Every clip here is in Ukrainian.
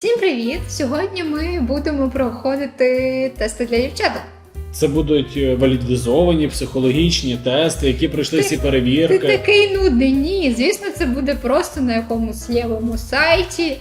Всім привіт! Сьогодні ми будемо проходити тести для дівчаток. Це будуть е, валідизовані психологічні тести, які пройшли Ти- всі Ти перевірки. такий нудний. Ні, звісно, це буде просто на якомусь лівому сайті,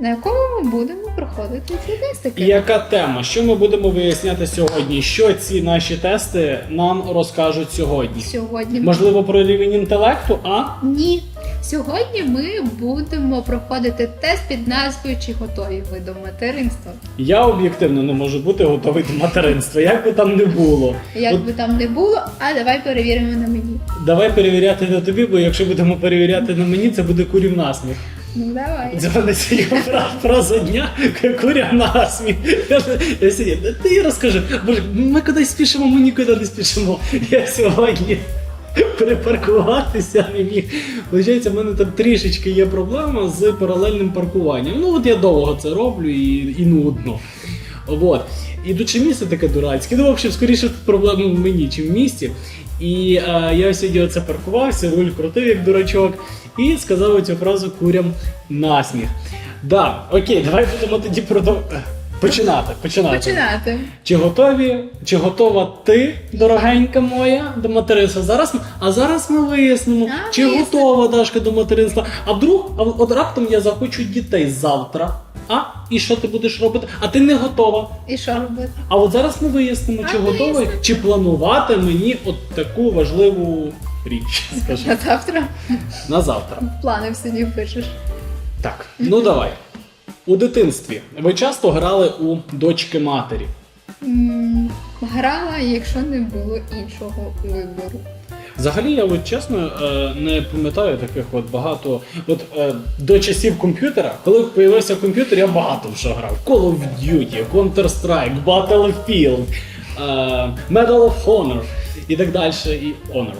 на якому ми будемо проходити ці тестики. І яка тема? Що ми будемо виясняти сьогодні? Що ці наші тести нам розкажуть сьогодні? Сьогодні Можливо, про рівень інтелекту, а? ні. Сьогодні ми будемо проходити тест під назвою Чи готові ви до материнства. Я об'єктивно не можу бути готовий до материнства, як би там не було. Як От би там не було, а давай перевіримо на мені. давай перевіряти на тобі, бо якщо будемо перевіряти на мені, це буде курів насміх. Ну давай. Це мене сьогодні фраза дня куря насміх. Я, я сидів, ти розкажи, боже, ми кудись спішимо, ми нікуди не спішимо. Я сьогодні перепаркуватися не міг. Виходить, в мене там трішечки є проблема з паралельним паркуванням. Ну от я довго це роблю і, і нудно. Вот. Ідучи місце таке дурацьке, ну, в скоріше проблема в мені, чим в місті. І е, я сьогодні оце паркувався, руль крутив як дурачок, і сказав цю фразу курям насміх. Да, окей, давай будемо тоді продов... починати. Починати. Починати. Чи готові, чи готова ти, дорогенька моя, до материнства? Зараз а зараз ми вияснимо, А, чи вияснимо. готова Дашка до материнства. А вдруг, а от раптом я захочу дітей завтра. А? І що ти будеш робити? А ти не готова. І що робити? А от зараз ми вияснимо, чи А, готовий, вияснимо. чи планувати мені от таку важливу річ, скажи, На завтра на завтра. плани в собі пишеш. Так, ну давай. У дитинстві ви часто грали у дочки матері. М, Грала, якщо не було іншого вибору. Взагалі, я от чесно е, не пам'ятаю таких от багато. От е, до часів комп'ютера, коли з'явився комп'ютер, я багато в що грав. Call of Duty, Counter-Strike, Battlefield, е, Medal of Honor і так далі. І Honor.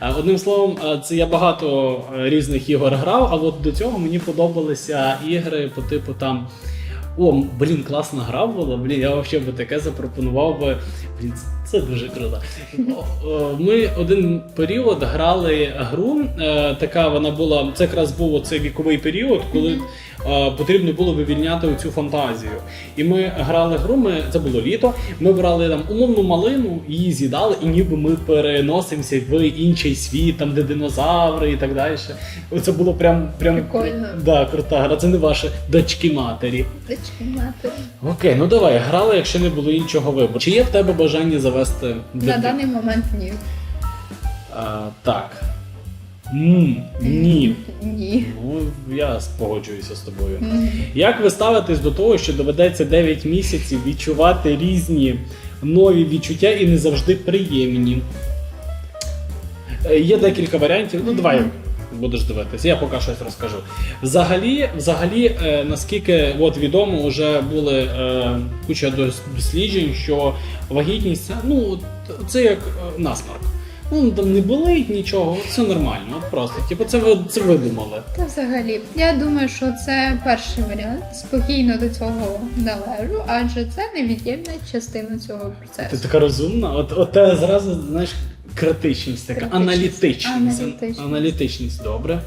Одним словом, е, це я багато е, різних ігор грав, а от до цього мені подобалися ігри по типу там. О, блін, класна гра була. Блін, я взагалі би таке запропонував би. Блін, це дуже круто. Ми один період грали гру. е, Така вона була. Це якраз був оцей віковий період, коли е, потрібно було вивільняти цю фантазію. І ми грали гру. Ми це було літо. Ми брали там умовну малину, її з'їдали, і ніби ми переносимося в інший світ, там де динозаври і так далі. Це було прям прям Прикольно. Да, крута гра. Це не ваші дочки матері. Дочки матері. Окей, ну давай, грали, якщо не було іншого вибору. Чи є в тебе бажання завести На дитину? даний момент ні. А, так. М, ні. Ні. Ну, я погоджуюся з тобою. Як ви ставитесь до того, що доведеться 9 місяців відчувати різні нові відчуття і не завжди приємні? Е, Є декілька варіантів. Ну, давай будеш дивитися, я поки щось розкажу. Взагалі, взагалі, е, наскільки от відомо, вже були е, куча досліджень, що вагітність ну, це як е, насморк. Ну, там не болить нічого, все нормально. От просто, типу, це ви це видумали. Та взагалі, я думаю, що це перший варіант. Спокійно до цього належу, адже це невід'ємна частина цього Ти процесу. така розумна, от, от тебе зразу, знаєш, критичність така, Критичність. аналітичність. Аналітичність. Аналітичність, добре.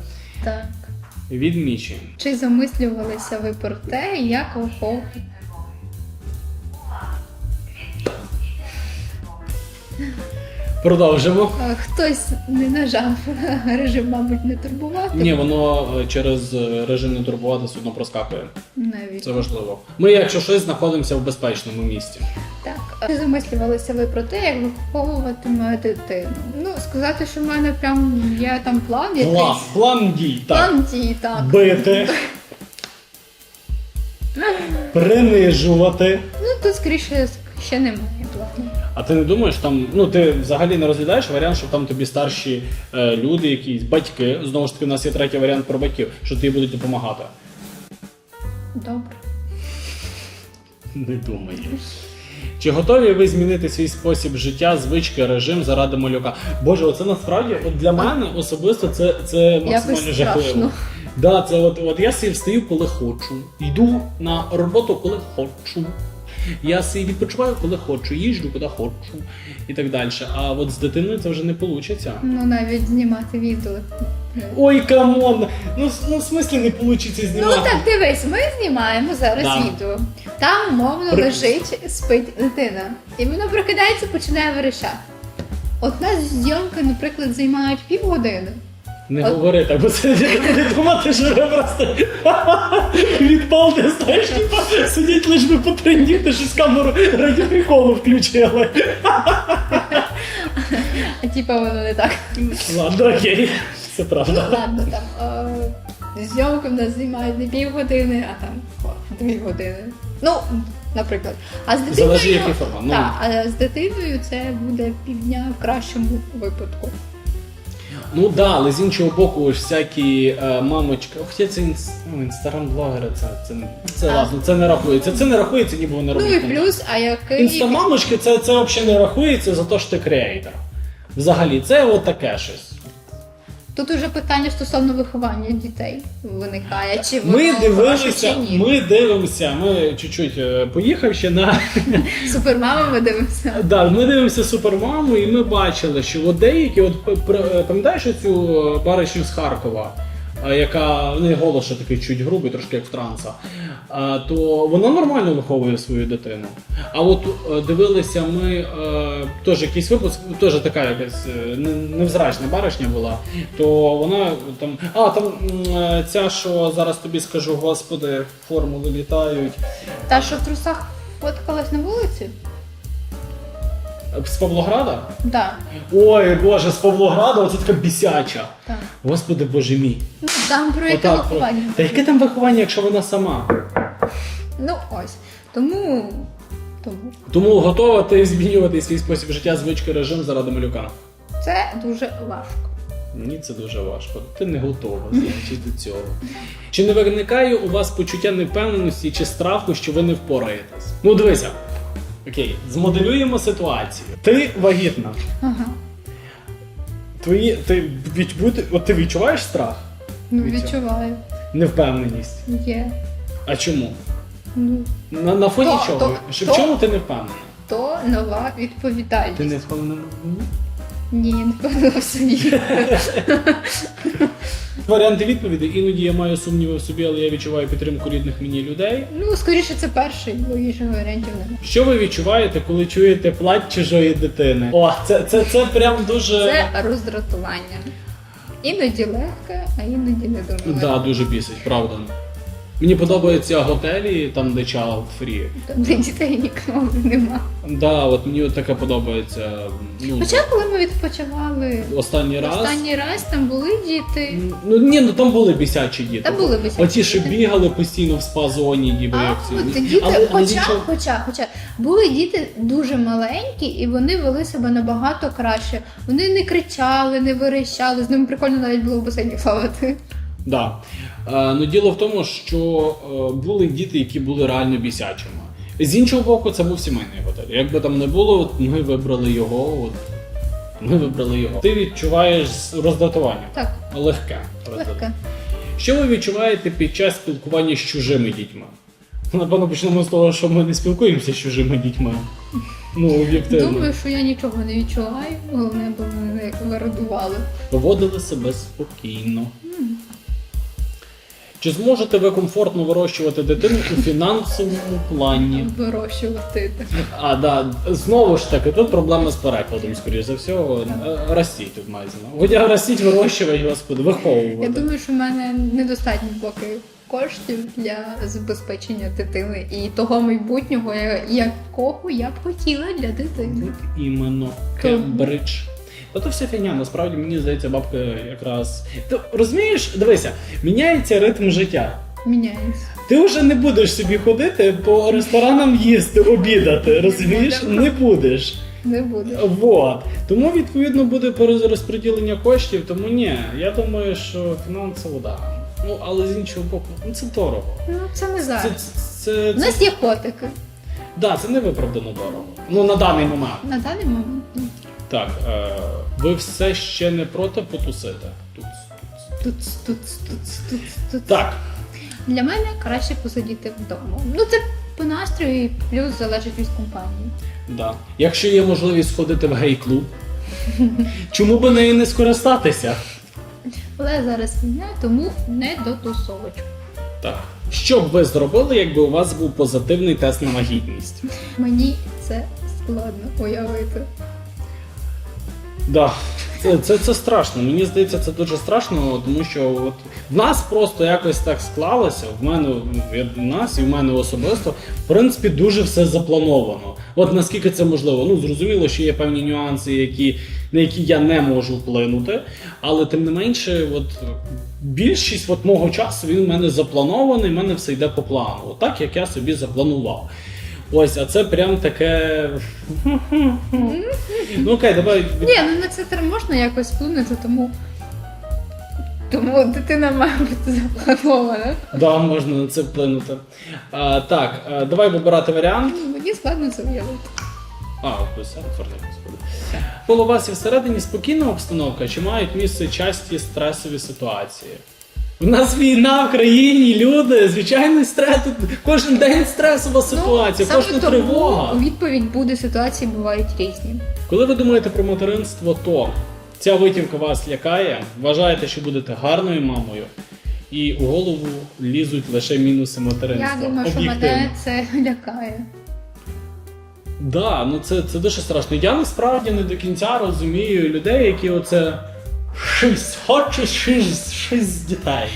Так. Відмічуємо. Чи замислювалися ви про те, як охоплювати? Продовжимо. Хтось не нажав режим, мабуть, не турбувати. Ні, воно е, через е, режим не турбувати судно проскакує. Навіть Це важливо. Ми, якщо щось, знаходимося в безпечному місці. так. Чи замислювалися ви про те, як виховуватиме дитину? Ну, сказати, що в мене прям є там план, якийсь. План, план дій. Так. План дій, так. Бити. Принижувати. Ну тут скоріше ще немає. А ти не думаєш там, ну ти взагалі не розглядаєш варіант, що там тобі старші е, люди, якісь батьки. Знову ж таки, у нас є третій варіант про батьків, що тобі будуть допомагати. Добре. Не думаю. Чи готові ви змінити свій спосіб життя, звички, режим заради малюка? Боже, оце насправді от для мене особисто це, це максимально жахливо. Да, це от, от я собі встаю, коли хочу. Йду на роботу, коли хочу. Я собі відпочиваю, коли хочу, їжджу, куди хочу і так далі. А от з дитиною це вже не вийде. Ну навіть знімати відео. Ой, камон! Ну, ну в смислі не вийде знімати. Ну так дивись, ми знімаємо зараз Да. відео. Там мовно При- лежить, спить дитина. І вона прокидається, починає верещати. От нас зйомки, наприклад, займають півгодини. Не говори так, бо це не думати, що ви просто відпал, ти знаєш, типа сидіть лиш би потрендіти, щось камеру раді приколу включили. А типа воно не так. Ладно, окей, це правда. Ладно, там е, зйомки в нас знімають не півгодини, а там о, дві години. Ну, наприклад. А з дитиною. Залежить, який формат. Ну. Так, а з дитиною це буде півдня в кращому випадку. Ну да, але з іншого боку, ж всякі е, мамочки. Хоча це інс... ну, інстаграм-блогери, це, це, це А. ладно, це не рахується. Це не рахується, ніби вони Ну роблять. і плюс, а який. Інстамамочки це, це взагалі не рахується за те, що ти креатор. Взагалі, це от таке щось. Тут уже питання стосовно виховання дітей виникає. Чи Ми воно дивилися, чи ні? ми дивимося, ми чуть-чуть е, поїхав ще на. Супермаму ми дивимося. Да, ми дивимося супермаму, і ми бачили, що от деякі, от пр- пам'ятаєш цю е, баришню з Харкова, яка в неї голос ще такий чуть грубий, трошки як в транса, то вона нормально виховує свою дитину. А от е, дивилися ми е, теж якийсь випуск, теж така якась е, невзрачна баришня була, то вона там. А, там ця, що зараз тобі скажу, господи, формули літають. Та, що в трусах фоткалась на вулиці? З Павлограда? Так. Ой, боже, з Павлограда, оце така бісяча. Так. Господи боже мій. Ну, там про яке Отак. виховання. Та яке там виховання, якщо вона сама? Ну ось. Тому. Тому Тому готова ти змінювати свій спосіб життя, звички, режим заради малюка. це дуже важко. Мені це дуже важко. Ти не готова значить, до цього. Чи не виникає у вас почуття невпевненості чи страху, що ви не впораєтесь? Ну дивися. Окей, змоделюємо ситуацію. Ти вагітна. Ага. Твої, ти, від, бути- от ти відчуваєш страх? Ну, Від цього? відчуваю. Невпевненість. Є. А чому? Ну, На, на фоні То- чого? то- Що, то- в чому ти не впевнена? то нова відповідальність. Ти не впевнена? Ні, не впевнена в собі. Варіанти відповіді. Іноді я маю сумніви в собі, але я відчуваю підтримку рідних мені людей. Ну, скоріше, це перший, бо інших варіантів немає. Що ви відчуваєте, коли чуєте плач чужої дитини? О, це, це, це прям дуже. Це роздратування. Іноді легке, а іноді не дуже легке. Да, дуже бісить, правда. Мені подобаються готелі, там де child free. Там де дітей ніколи нема. Да, от мені таке подобається. Ну, Хоча, коли ми відпочивали останній раз. останній раз, там були діти. Ну ні, ну там були бісячі діти. Там були бісячі Оті, що діти. бігали постійно в спа-зоні, ніби А як ці. от діти, Але- але хоча, нічого- хоча, хоча були діти дуже маленькі, і вони вели себе набагато краще. Вони не кричали, не верещали, з ними прикольно навіть було в басейні плавати. Да. Е, ну діло в тому, що е, були діти, які були реально бісячими. З іншого боку, це був сімейний готель. Як би там не було, от ми вибрали його. От, ми вибрали його. Ти відчуваєш роздратування. Так, Легке. легке. Що ви відчуваєте під час спілкування з чужими дітьми? Напевно, почнемо з того, що ми не спілкуємося з чужими дітьми. Ну, об'єктивно. Думаю, що я нічого не відчуваю, головне, бо мене вирадували. Поводили себе спокійно. Чи зможете ви комфортно вирощувати дитину у фінансовому плані? Вирощувати. А, да, знову ж таки, тут проблема з перекладом, скоріш за все. Е, Ростіть тут мається. Хоча ростіть, вирощувати, господи, виховувати. Я думаю, що в мене недостатньо поки коштів для забезпечення дитини і того майбутнього, якого я б хотіла для дитини. От іменно Кембридж. Та то вся фігня, насправді мені здається, бабка якраз. Ти розумієш, дивися, міняється ритм життя. Міняється. Ти вже не будеш собі ходити по ресторанам їсти, обідати, розумієш? Не будеш. Не буде. Вот. Тому відповідно буде перерозподілення коштів, тому ні, я думаю, що фінансово да. Ну, але з іншого боку, ну це дорого. Ну це не Це, зараз. це, це, У нас є котики да, це не виправдано дорого. Ну на даний момент. на даний момент. Так, е, ви все ще не проти потусити? Тут. Тут, тут, тут, тут, тут. Так, Для мене краще посидіти вдома. Ну це по настрою і плюс залежить від компанії. Да. Якщо є можливість сходити в гей-клуб, чому би нею не скористатися? Але зараз війна, тому не до тусовочок. Так. Що б ви зробили, якби у вас був позитивний тест на вагітність? Мені це складно уявити. Да. Це, це, це страшно. Мені здається, це дуже страшно, тому що от в нас просто якось так склалося. В мене в нас і в мене особисто, в принципі, дуже все заплановано. От наскільки це можливо. Ну зрозуміло, що є певні нюанси, які, на які я не можу вплинути. Але тим не менше, от більшість от мого часу він в мене запланований, в мене все йде по плану. От так як я собі запланував. Ось, а це прям таке. Ну окей, давай Ні, ну на це можна якось вплинути, тому. Тому дитина має бути запланована. Да, можна на це вплинути. А, так, а, давай вибирати варіант. Мені складно це уявити. А, ось. Коло вас і всередині спокійна обстановка, чи мають місце часті стресові ситуації? У нас війна в країні, люди, звичайний стрес. Тут кожен день стресова ситуація, Ну, кожна тому тривога. Відповідь буде ситуації бувають різні. Коли ви думаєте про материнство, то ця витівка вас лякає, вважаєте, що будете гарною мамою, і у голову лізуть лише мінуси материнства. Я думаю, що мене це лякає. Да, ну це, це дуже страшно. Я насправді не до кінця розумію людей, які оце шість, хочу шість, шість дітей.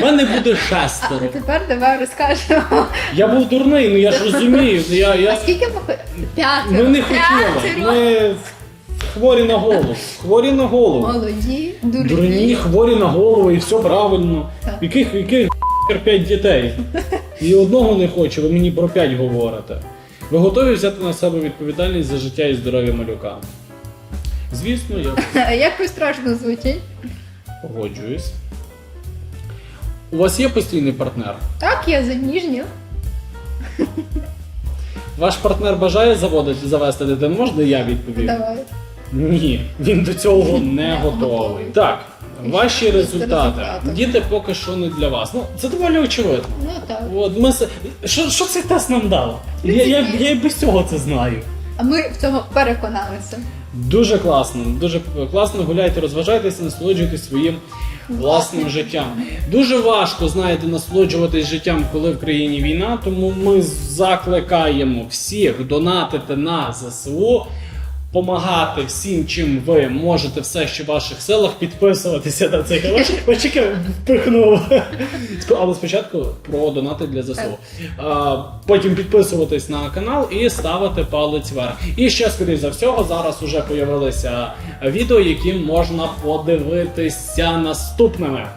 У мене буде А шестеро. тепер давай розкажемо. Я був дурний, ну я ж розумію. Я, А я... скільки ми п'ятеро? Ми не хотіли. П'ятеро. Ми хворі на голову. Хворі на голову. Молоді, дурні. Дурні, хворі на голову і все правильно. Так. Яких, яких п'ять дітей? І одного не хочу, ви мені про п'ять говорите. Ви готові взяти на себе відповідальність за життя і здоров'я малюка? Звісно, я Якось страшно звучить. погоджуюсь. У вас є постійний партнер? Так, я заміжня. Ваш партнер бажає заводити, завести дитину? Можна я відповім? Давай. Ні, він до цього не готовий. Так, ваші результати. результати. Діти поки що не для вас. Ну, це доволі очевидно. Ну так. От, ми... с- що, що цей тест нам дав? Я, я, я і без цього це знаю. А ми в цьому переконалися. Дуже класно, дуже класно гуляйте, розважайтеся, насолоджуйтесь своїм власним життям. Дуже важко, знаєте, насолоджуватись життям, коли в країні війна, тому ми закликаємо всіх донатити на ЗСУ. Помагати всім, чим ви можете, все, що в ваших силах, підписуватися на цей канал. Почекай, впихнув. Але спочатку про донати для ЗСУ. А, потім підписуватись на канал і ставити палець вверх. І ще, скоріш за всього, зараз уже появилися відео, які можна подивитися наступними.